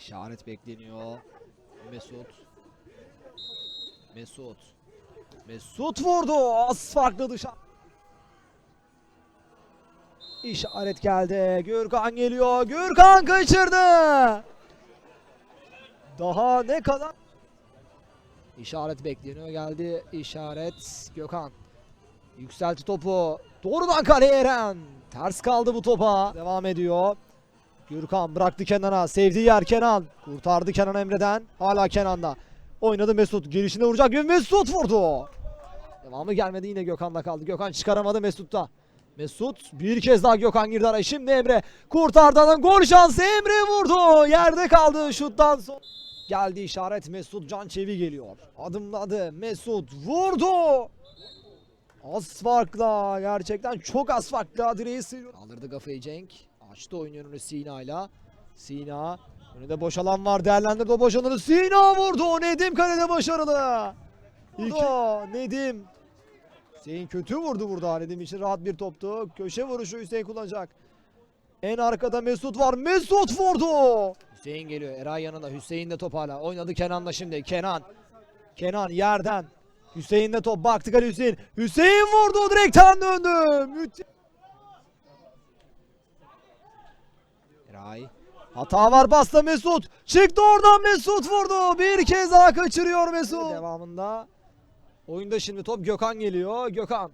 İşaret bekleniyor. Mesut. Mesut. Mesut vurdu. Az farklı dışarı. İşaret geldi. Gürkan geliyor. Gürkan kaçırdı. Daha ne kadar? İşaret bekleniyor. Geldi işaret. Gökhan. Yükseltti topu. Doğrudan kaleye Eren. Ters kaldı bu topa. Devam ediyor. Gürkan bıraktı Kenan'a. Sevdiği yer Kenan. Kurtardı Kenan Emre'den. Hala Kenan'da. Oynadı Mesut. Girişine vuracak gibi Mesut vurdu. Devamı gelmedi yine Gökhan'da kaldı. Gökhan çıkaramadı Mesut'ta. Mesut bir kez daha Gökhan girdi araya. Şimdi Emre kurtardı adam. Gol şansı Emre vurdu. Yerde kaldı şuttan sonra. Geldi işaret Mesut Can Çevi geliyor. Adımladı Mesut vurdu. Az farkla gerçekten çok az farkla direği sıyırıyor. Alırdı kafayı Cenk. Açtı oyun yönünü Sina'yla. Sina. Önünde boş alan var değerlendirdi o boş alanı. Sina vurdu. Nedim kalede başarılı. İki. Nedim. Hüseyin kötü vurdu burada. Nedim için rahat bir toptu. Köşe vuruşu Hüseyin kullanacak. En arkada Mesut var. Mesut vurdu. Hüseyin geliyor. Eray yanında. Hüseyin de top hala. Oynadı Kenan'la şimdi. Kenan. Kenan yerden. Hüseyin de top. Baktı kale Hüseyin. Hüseyin vurdu. Direkten döndü. Müthiş. Eray. Hata var basta Mesut. Çıktı oradan Mesut vurdu. Bir kez daha kaçırıyor Mesut. Devamında. Oyunda şimdi top Gökhan geliyor. Gökhan.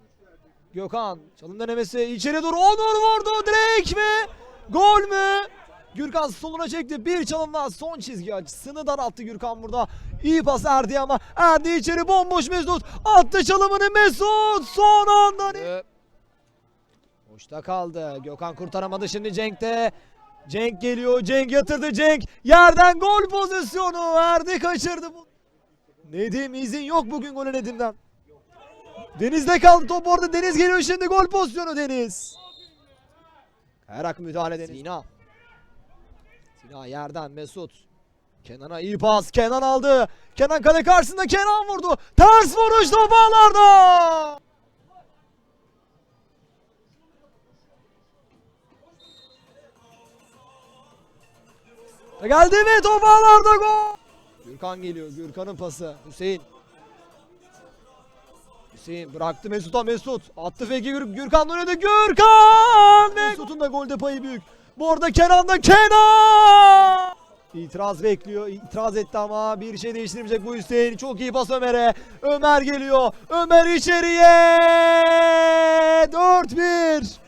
Gökhan. Çalım denemesi. içeri doğru. Onur vurdu. Direkt mi? Gol mü? Gürkan soluna çekti. Bir çalım daha son çizgi açısını daralttı Gürkan burada. İyi pas Erdi ama Erdi içeri bomboş Mesut. Attı çalımını Mesut. Son anda. Boşta kaldı. Gökhan kurtaramadı şimdi Cenk'te. Cenk geliyor. Cenk yatırdı Cenk. Yerden gol pozisyonu. Erdi kaçırdı. Nedim izin yok bugün golü Nedim'den. Deniz'de kaldı top orada. Deniz geliyor şimdi gol pozisyonu Deniz. Kayarak müdahale Deniz. Sina. Sina yerden Mesut. Kenan'a iyi pas. Kenan aldı. Kenan kale karşısında Kenan vurdu. Ters vuruş top Geldi ve top ağlarda gol. Gürkan geliyor. Gürkan'ın pası. Hüseyin. Hüseyin bıraktı Mesut'a Mesut. Attı Feki Gür Gürkan oynadı. Gürkan! Mesut'un da golde payı büyük. Bu arada Kenan da Kenan! İtiraz bekliyor. İtiraz etti ama bir şey değiştirmeyecek bu Hüseyin. Çok iyi pas Ömer'e. Ömer geliyor. Ömer içeriye. 4-1.